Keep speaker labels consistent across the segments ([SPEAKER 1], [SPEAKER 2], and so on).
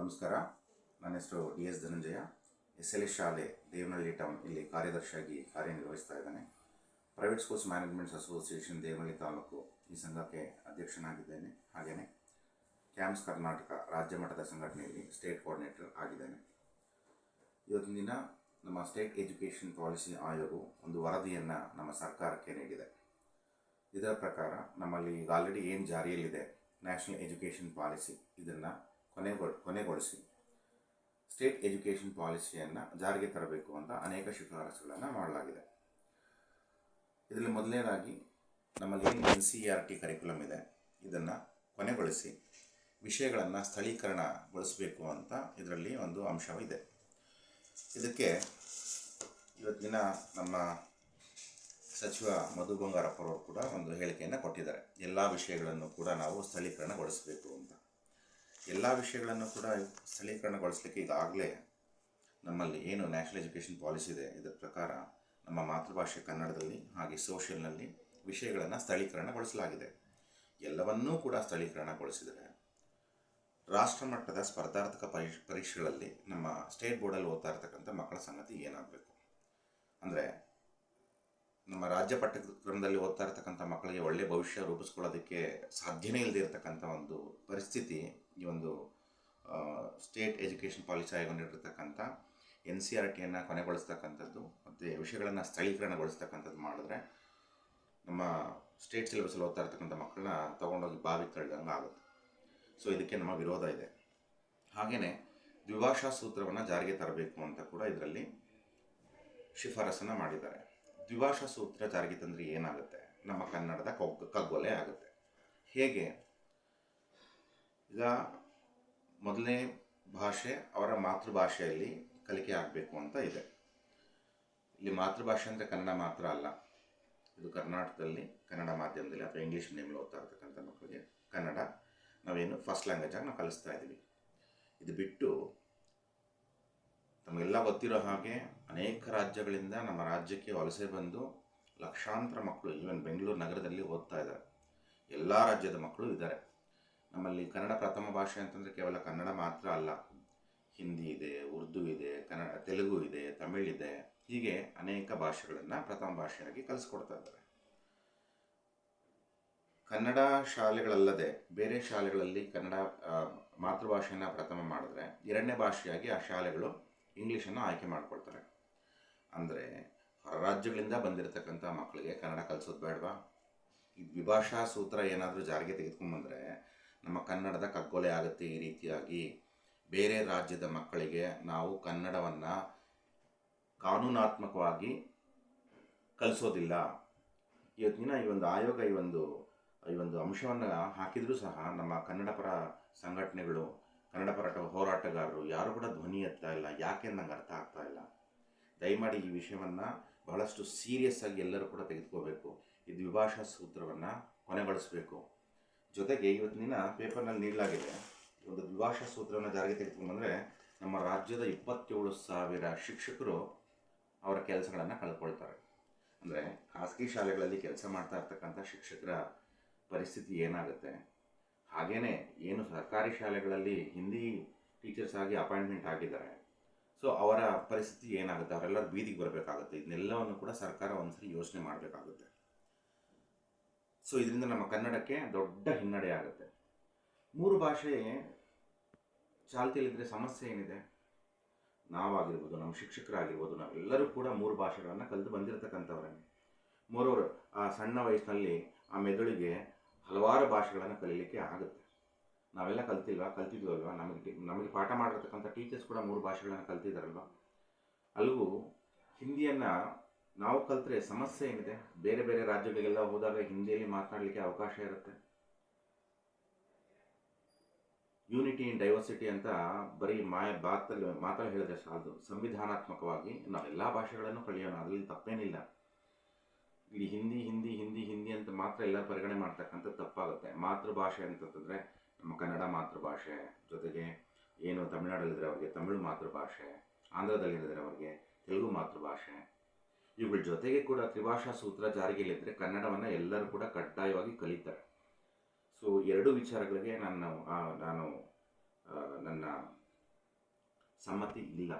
[SPEAKER 1] ನಮಸ್ಕಾರ. ನನ್ನ ಹೆಸರು D S Dhananjaya. S L S ಶಾಲೆ, ದೇವನಹಳ್ಳಿ ಟೌನ್ ಇಲ್ಲಿ ಕಾರ್ಯದರ್ಶಿಯಾಗಿ ಕಾರ್ಯನಿರ್ವಹಿಸ್ತಾ ಇದ್ದಾನೆ. Private schools managements association Devanahalli taluk ಈ ಸಂಘಕ್ಕೆ ಅಧ್ಯಕ್ಷನಾಗಿದ್ದೇನೆ. ಹಾಗೆಯೇ ಕ್ಯಾಂಪ್ಸ್ ಕರ್ನಾಟಕ ರಾಜ್ಯ ಮಟ್ಟದ ಸಂಘಟನೆಯಲ್ಲಿ ಸ್ಟೇಟ್ ಕೋಆರ್ಡಿನೇಟರ್ ಆಗಿದ್ದೇನೆ. ಇವತ್ತಿನ ದಿನ ನಮ್ಮ ಸ್ಟೇಟ್ ಎಜುಕೇಷನ್ ಪಾಲಿಸಿ ಆಯೋಗವು ಒಂದು ವರದಿಯನ್ನು ನಮ್ಮ ಸರ್ಕಾರಕ್ಕೆ ನೀಡಿದೆ. ಇದರ ಪ್ರಕಾರ ನಮ್ಮಲ್ಲಿ ಈಗ ಆಲ್ರೆಡಿ ಏನು ಜಾರಿಯಲ್ಲಿದೆ? ನ್ಯಾಷನಲ್ ಎಜುಕೇಷನ್ ಪಾಲಿಸಿ ಇದನ್ನು ಕೊನೆಗೊಳ, ಕೊನೆಗೊಳಿಸಿ. ಸ್ಟೇಟ್ ಎಜುಕೇಷನ್ ಪಾಲಿಸಿಯನ್ನು ಜಾರಿಗೆ ತರಬೇಕು ಅಂತ ಅನೇಕ ಶಿಫಾರಸುಗಳನ್ನು ಮಾಡಲಾಗಿದೆ. ಇದರಲ್ಲಿ ಮೊದಲನೇದಾಗಿ ಏನು N C R T curriculum ಇದೆ, ಇದನ್ನು ಕೊನೆಗೊಳಿಸಿ ವಿಷಯಗಳನ್ನು ಸ್ಥಳೀಕರಣಗೊಳಿಸಬೇಕು ಅಂತ ಇದರಲ್ಲಿ ಒಂದು ಅಂಶವಿದೆ. ಇದಕ್ಕೆ ಇವತ್ತಿನ ನಮ್ಮ ಸಚಿವ ಮಧು ಬಂಗಾರಪ್ಪರವರು ಕೂಡ ಒಂದು ಹೇಳಿಕೆಯನ್ನು ಕೊಟ್ಟಿದ್ದಾರೆ. ಎಲ್ಲ ವಿಷಯಗಳನ್ನು ಕೂಡ ನಾವು ಸ್ಥಳೀಕರಣಗೊಳಿಸಬೇಕು ಎಲ್ಲ ವಿಷಯಗಳನ್ನು ಕೂಡ ಸ್ಥಳೀಕರಣಗೊಳಿಸಲಿಕ್ಕೆ ಈಗಾಗಲೇ ನಮ್ಮಲ್ಲಿ ಏನು ನ್ಯಾಷನಲ್ ಎಜುಕೇಷನ್ ಪಾಲಿಸಿ ಇದೆ, ಇದರ ಪ್ರಕಾರ ನಮ್ಮ ಮಾತೃಭಾಷೆ ಕನ್ನಡದಲ್ಲಿ ಹಾಗೆ ಸೋಷಿಯಲ್ನಲ್ಲಿ ವಿಷಯಗಳನ್ನು ಸ್ಥಳೀಕರಣಗೊಳಿಸಲಾಗಿದೆ ಎಲ್ಲವನ್ನೂ ಕೂಡ ಸ್ಥಳೀಕರಣಗೊಳಿಸಿದರೆ ರಾಷ್ಟ್ರ ಮಟ್ಟದ ಸ್ಪರ್ಧಾರ್ಥಕ ಪರೀಕ್ಷೆ ಪರೀಕ್ಷೆಗಳಲ್ಲಿ ನಮ್ಮ ಸ್ಟೇಟ್ ಬೋರ್ಡಲ್ಲಿ ಓದ್ತಾ ಇರ್ತಕ್ಕಂಥ ಮಕ್ಕಳ ಸಂಗತಿ ಏನಾಗಬೇಕು? ಅಂದರೆ ನಮ್ಮ ರಾಜ್ಯ ಪಠ್ಯಕ್ರಮದಲ್ಲಿ ಓದ್ತಾ ಇರ್ತಕ್ಕಂಥ ಮಕ್ಕಳಿಗೆ ಒಳ್ಳೆಯ ಭವಿಷ್ಯ ರೂಪಿಸ್ಕೊಳ್ಳೋದಕ್ಕೆ ಸಾಧ್ಯನೇ ಇಲ್ಲದೇ ಇರತಕ್ಕಂಥ ಒಂದು ಪರಿಸ್ಥಿತಿ ಈ ಒಂದು ಸ್ಟೇಟ್ ಎಜುಕೇಷನ್ ಪಾಲಿಸಿ ಆಯೋಗ ನೀಡಿರ್ತಕ್ಕಂಥ ಎನ್ ಸಿ ಆರ್ ಟಿಯನ್ನು ಕೊನೆಗೊಳಿಸ್ತಕ್ಕಂಥದ್ದು ಮತ್ತು ವಿಷಯಗಳನ್ನು ಸ್ಥಳೀಕರಣಗೊಳಿಸ್ತಕ್ಕಂಥದ್ದು ಮಾಡಿದ್ರೆ ನಮ್ಮ ಸ್ಟೇಟ್ ಸಿಲೆಬಸಲ್ಲಿ ಓದ್ತಾ ಇರ್ತಕ್ಕಂಥ ಮಕ್ಕಳನ್ನ ತೊಗೊಂಡೋಗಿ ಬಾವಿ ತಳ್ಳಿದಂಗೆ ಆಗುತ್ತೆ. ಸೊ ಇದಕ್ಕೆ ನಮ್ಮ ವಿರೋಧ ಇದೆ. ಹಾಗೆಯೇ ದ್ವಿಭಾಷಾ ಸೂತ್ರವನ್ನು ಜಾರಿಗೆ ತರಬೇಕು ಅಂತ ಕೂಡ ಇದರಲ್ಲಿ ಶಿಫಾರಸನ್ನು ಮಾಡಿದ್ದಾರೆ. ದ್ವಿಭಾಷಾ ಸೂತ್ರ ಜಾರಿಗೆ ತಂದರೆ ಏನಾಗುತ್ತೆ? ನಮ್ಮ ಕನ್ನಡದ ಕೊಗ್ ಕಗ್ಗೊಲೆ ಆಗುತ್ತೆ. ಹೇಗೆ? ಈಗ ಮೊದಲನೇ ಭಾಷೆ ಅವರ ಮಾತೃಭಾಷೆಯಲ್ಲಿ ಕಲಿಕೆ ಆಗಬೇಕು ಅಂತ ಇದೆ. ಇಲ್ಲಿ ಮಾತೃಭಾಷೆ ಅಂದರೆ ಕನ್ನಡ ಮಾತ್ರ ಅಲ್ಲ. ಇದು ಕರ್ನಾಟಕದಲ್ಲಿ, ಕನ್ನಡ ಮಾಧ್ಯಮದಲ್ಲಿ ಅಥವಾ ಇಂಗ್ಲೀಷ್ ಮೀಡಿಯಮಲ್ಲಿ ಓದ್ತಾ ಇರ್ತಕ್ಕಂಥ ಮಕ್ಕಳಿಗೆ ಕನ್ನಡ ನಾವೇನು ಫಸ್ಟ್ ಲ್ಯಾಂಗ್ವೇಜಾಗಿ ನಾವು ಕಲಿಸ್ತಾ ಇದ್ದೀವಿ ಇದು ಬಿಟ್ಟು ತಮಗೆಲ್ಲ ಗೊತ್ತಿರೋ ಹಾಗೆ ಅನೇಕ ರಾಜ್ಯಗಳಿಂದ ನಮ್ಮ ರಾಜ್ಯಕ್ಕೆ ವಲಸೆ ಬಂದು ಲಕ್ಷಾಂತರ ಮಕ್ಕಳು ಈವನ್ ಬೆಂಗಳೂರು ನಗರದಲ್ಲಿ ಓದ್ತಾ ಇದ್ದಾರೆ. ಎಲ್ಲ ರಾಜ್ಯದ ಮಕ್ಕಳು ಇದ್ದಾರೆ. ನಮ್ಮಲ್ಲಿ ಕನ್ನಡ ಪ್ರಥಮ ಭಾಷೆ ಅಂತಂದರೆ ಕೇವಲ ಕನ್ನಡ ಮಾತ್ರ ಅಲ್ಲ. ಹಿಂದಿ ಇದೆ, ಉರ್ದು ಇದೆ, ಕನ್ನಡ, ತೆಲುಗು ಇದೆ, ತಮಿಳ್ ಇದೆ. ಹೀಗೆ ಅನೇಕ ಭಾಷೆಗಳನ್ನು ಪ್ರಥಮ ಭಾಷೆಯಾಗಿ ಕಲಿಸ್ಕೊಡ್ತಾ ಇದ್ದಾರೆ. ಕನ್ನಡ ಶಾಲೆಗಳಲ್ಲದೆ ಬೇರೆ ಶಾಲೆಗಳಲ್ಲಿ ಕನ್ನಡ ಮಾತೃಭಾಷೆಯನ್ನು ಪ್ರಥಮ ಮಾಡಿದ್ರೆ ಎರಡನೇ ಭಾಷೆಯಾಗಿ ಆ ಶಾಲೆಗಳು ಇಂಗ್ಲೀಷನ್ನು ಆಯ್ಕೆ ಮಾಡ್ಕೊಳ್ತಾರೆ. ಅಂದರೆ ಹೊರ ರಾಜ್ಯಗಳಿಂದ ಬಂದಿರತಕ್ಕಂಥ ಮಕ್ಕಳಿಗೆ ಕನ್ನಡ ಕಲಿಸೋದು ಬೇಡವಾ? ಈ ದ್ವಿಭಾಷಾ ಸೂತ್ರ ಏನಾದರೂ ಜಾರಿಗೆ ತೆಗೆದುಕೊಂಬಂದರೆ ನಮ್ಮ ಕನ್ನಡದ ಕಗ್ಗೊಲೆ ಆಗುತ್ತೆ ಈ ರೀತಿಯಾಗಿ ಬೇರೆ ರಾಜ್ಯದ ಮಕ್ಕಳಿಗೆ ನಾವು ಕನ್ನಡವನ್ನು ಕಾನೂನಾತ್ಮಕವಾಗಿ ಕಲಿಸೋದಿಲ್ಲ. ಇವತ್ತಿನ ಈ ಒಂದು ಆಯೋಗ, ಈ ಒಂದು ಈ ಒಂದು ಅಂಶವನ್ನು ಹಾಕಿದರೂ ಸಹ ನಮ್ಮ ಕನ್ನಡ ಪರ ಸಂಘಟನೆಗಳು, ಕನ್ನಡ ಪರ ಹೋರಾಟಗಾರರು ಯಾರು ಕೂಡ ಧ್ವನಿ ಎತ್ತಾ ಇಲ್ಲ, ಯಾಕೆ ನಂಗೆ ಅರ್ಥ ಆಗ್ತಾ ಇಲ್ಲ. ದಯಮಾಡಿ ಈ ವಿಷಯವನ್ನು ಬಹಳಷ್ಟು ಸೀರಿಯಸ್ ಆಗಿ ಎಲ್ಲರೂ ಕೂಡ ತೆಗೆದುಕೋಬೇಕು. ಈ ದ್ವಿಭಾಷಾ ಸೂತ್ರವನ್ನು ಕೊನೆಗೊಳಿಸಬೇಕು. ಜೊತೆಗೆ ಇವತ್ತಿನ ಪೇಪರ್ನಲ್ಲಿ ನೀಡಲಾಗಿದೆ ಒಂದು ದ್ವಿಭಾಷಾ ಸೂತ್ರವನ್ನು ಜಾರಿಗೆ ತೆಗೆದುಕೊಂಡ್ಬಂದರೆ ನಮ್ಮ ರಾಜ್ಯದ ಇಪ್ಪತ್ತೇಳು ಸಾವಿರ ಶಿಕ್ಷಕರು ಅವರ ಕೆಲಸಗಳನ್ನು ಕಳ್ಕೊಳ್ತಾರೆ. ಅಂದರೆ ಖಾಸಗಿ ಶಾಲೆಗಳಲ್ಲಿ ಕೆಲಸ ಮಾಡ್ತಾ ಇರ್ತಕ್ಕಂಥ ಶಿಕ್ಷಕರ ಪರಿಸ್ಥಿತಿ ಏನಾಗುತ್ತೆ? ಹಾಗೆಯೇ ಏನು ಸರ್ಕಾರಿ ಶಾಲೆಗಳಲ್ಲಿ ಹಿಂದಿ ಟೀಚರ್ಸ್ ಆಗಿ ಅಪಾಯಿಂಟ್ಮೆಂಟ್ ಆಗಿದ್ದಾರೆ. ಸೊ ಅವರ ಪರಿಸ್ಥಿತಿ ಏನಾಗುತ್ತೆ? ಅವರೆಲ್ಲರೂ ಬೀದಿಗೆ ಬರಬೇಕಾಗುತ್ತೆ. ಇದನ್ನೆಲ್ಲವನ್ನು ಕೂಡ ಸರ್ಕಾರ ಒಂದ್ಸರಿ ಯೋಚನೆ ಮಾಡಬೇಕಾಗುತ್ತೆ. ಸೊ ಇದರಿಂದ ನಮ್ಮ ಕನ್ನಡಕ್ಕೆ ದೊಡ್ಡ ಹಿನ್ನಡೆ ಆಗುತ್ತೆ. ಮೂರು ಭಾಷೆ ಚಾಲ್ತಿಯಲ್ಲಿದ್ದರೆ ಸಮಸ್ಯೆ ಏನಿದೆ? ನಾವಾಗಿರ್ಬೋದು, ನಮ್ಮ ಶಿಕ್ಷಕರಾಗಿರ್ಬೋದು, ನಾವೆಲ್ಲರೂ ಕೂಡ ಮೂರು ಭಾಷೆಗಳನ್ನು ಕಲಿತು ಬಂದಿರತಕ್ಕಂಥವ್ರೆ ಮೂರವರು, ಆ ಸಣ್ಣ ವಯಸ್ಸಿನಲ್ಲಿ ಆ ಮೆದುಳಿಗೆ ಹಲವಾರು ಭಾಷೆಗಳನ್ನು ಕಲೀಲಿಕ್ಕೆ ಆಗುತ್ತೆ. ನಾವೆಲ್ಲ ಕಲ್ತಿಲ್ವಾ? ಕಲ್ತಿದ್ವಲ್ವಾ ನಮಗೆ ನಮಗೆ ಪಾಠ ಮಾಡಿರ್ತಕ್ಕಂಥ ಟೀಚರ್ಸ್ ಕೂಡ ಮೂರು ಭಾಷೆಗಳನ್ನು ಕಲ್ತಿದ್ದಾರಲ್ವ ಅಲ್ಲಿಗೂ ಹಿಂದಿಯನ್ನು ನಾವು ಕಲ್ತ್ರೆ ಸಮಸ್ಯೆ ಏನಿದೆ? ಬೇರೆ ಬೇರೆ ರಾಜ್ಯಗಳಿಗೆಲ್ಲ ಹೋದಾಗ ಹಿಂದಿಯಲ್ಲಿ ಮಾತನಾಡಲಿಕ್ಕೆ ಅವಕಾಶ ಇರುತ್ತೆ. ಯೂನಿಟಿ ಇನ್ ಡೈವರ್ಸಿಟಿ ಅಂತ ಬರೀ ಮಾಯ ಬಾತಲ್ಲಿ ಮಾತಲ್ಲಿ ಹೇಳಿದ್ರೆ ಸಾಲದು. ಸಂವಿಧಾನಾತ್ಮಕವಾಗಿ ನಾವೆಲ್ಲ ಭಾಷೆಗಳನ್ನು ಕಲಿಯೋಣ, ಅದರಲ್ಲಿ ತಪ್ಪೇನಿಲ್ಲ. ಇಲ್ಲಿ ಹಿಂದಿ ಹಿಂದಿ ಹಿಂದಿ ಹಿಂದಿ ಅಂತ ಮಾತ್ರ ಎಲ್ಲ ಪರಿಗಣನೆ ಮಾಡ್ತಕ್ಕಂಥ ತಪ್ಪಾಗುತ್ತೆ. ಮಾತೃಭಾಷೆ ಅಂತಂತಂದರೆ ನಮ್ಮ ಕನ್ನಡ ಮಾತೃಭಾಷೆ, ಜೊತೆಗೆ ಏನು ತಮಿಳ್ನಾಡಲ್ಲಿದ್ದರೆ ಅವ್ರಿಗೆ ತಮಿಳು ಮಾತೃಭಾಷೆ, ಆಂಧ್ರದಲ್ಲಿದ್ದರೆ ಅವ್ರಿಗೆ ತೆಲುಗು ಮಾತೃಭಾಷೆ ಇವುಗಳ ಜೊತೆಗೆ ಕೂಡ ತ್ರಿಭಾಷಾ ಸೂತ್ರ ಜಾರಿಗೆಲ್ಲಿದ್ದರೆ ಕನ್ನಡವನ್ನು ಎಲ್ಲರೂ ಕೂಡ ಕಡ್ಡಾಯವಾಗಿ ಕಲಿತಾರೆ. ಸೊ ಎರಡು ವಿಚಾರಗಳಿಗೆ ನಾನು ನಾನು ನನ್ನ ಸಮ್ಮತಿ ಇಲ್ಲ.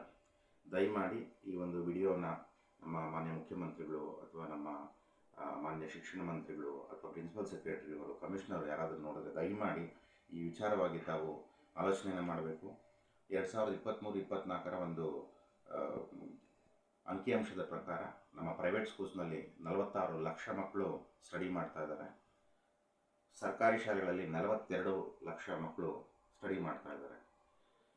[SPEAKER 1] ದಯಮಾಡಿ ಈ ಒಂದು ವಿಡಿಯೋನ ನಮ್ಮ ಮಾನ್ಯ ಮುಖ್ಯಮಂತ್ರಿಗಳು ಅಥವಾ ನಮ್ಮ ಮಾನ್ಯ ಶಿಕ್ಷಣ ಮಂತ್ರಿಗಳು ಅಥವಾ ಪ್ರಿನ್ಸಿಪಲ್ ಸೆಕ್ರೆಟರಿಗಳು ಕಮಿಷನರ್ ಯಾರಾದರೂ ನೋಡಿದ್ರೆ ದಯಮಾಡಿ ಈ ವಿಚಾರವಾಗಿ ತಾವು ಆಲೋಚನೆಯನ್ನು ಮಾಡಬೇಕು. ಎರಡು ಸಾವಿರದ ಇಪ್ಪತ್ತ್ಮೂರು ಇಪ್ಪತ್ತ್ನಾಲ್ಕರ ಒಂದು ಅಂಕಿಅಂಶದ ಪ್ರಕಾರ ನಮ್ಮ ಪ್ರೈವೇಟ್ ಸ್ಕೂಲ್ಸ್ನಲ್ಲಿ ನಲವತ್ತಾರು ಲಕ್ಷ ಮಕ್ಕಳು ಸ್ಟಡಿ ಮಾಡ್ತಾ ಇದ್ದಾರೆ ಸರ್ಕಾರಿ ಶಾಲೆಗಳಲ್ಲಿ ನಲವತ್ತೆರಡು ಲಕ್ಷ ಮಕ್ಕಳು ಸ್ಟಡಿ ಮಾಡ್ತಾ ಇದ್ದಾರೆ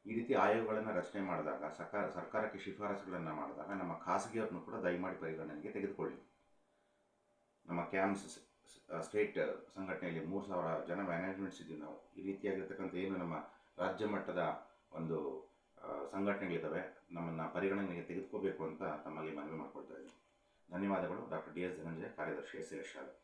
[SPEAKER 1] ಈ ರೀತಿ ಆಯೋಗಗಳನ್ನು ರಚನೆ ಮಾಡಿದಾಗ ಸರ್ಕಾರ ಸರ್ಕಾರಕ್ಕೆ ಶಿಫಾರಸುಗಳನ್ನು ಮಾಡಿದಾಗ ನಮ್ಮ ಖಾಸಗಿಯವ್ರನ್ನು ಕೂಡ ದಯಮಾಡಿ ಪರಿಗಣನೆಗೆ ತೆಗೆದುಕೊಳ್ಳಿ. ನಮ್ಮ ಕ್ಯಾಂಪ್ಸ್ ಸ್ಟೇಟ್ ಸಂಘಟನೆಯಲ್ಲಿ ಮೂರು ಸಾವಿರ ಜನ ಮ್ಯಾನೇಜ್ಮೆಂಟ್ಸ್ ಇದ್ದೀವಿ ನಾವು. ಈ ರೀತಿಯಾಗಿರ್ತಕ್ಕಂಥ ಏನು ನಮ್ಮ ರಾಜ್ಯ ಮಟ್ಟದ ಒಂದು ಸಂಘಟನೆಗಳಿದ್ದಾವೆ, ನಮ್ಮನ್ನು ಪರಿಗಣನೆಗೆ ತೆಗೆದುಕೋಬೇಕು ಅಂತ ತಮ್ಮಲ್ಲಿ ಮನವಿ ಮಾಡಿಕೊಳ್ತಾ ಇದ್ದೀನಿ. ಧನ್ಯವಾದಗಳು, ಡಾಕ್ಟರ್ ಡಿ ಎಸ್ ಧನಂಜಯ, ಕಾರ್ಯದರ್ಶಿ ಎಸ್ ಎಸ್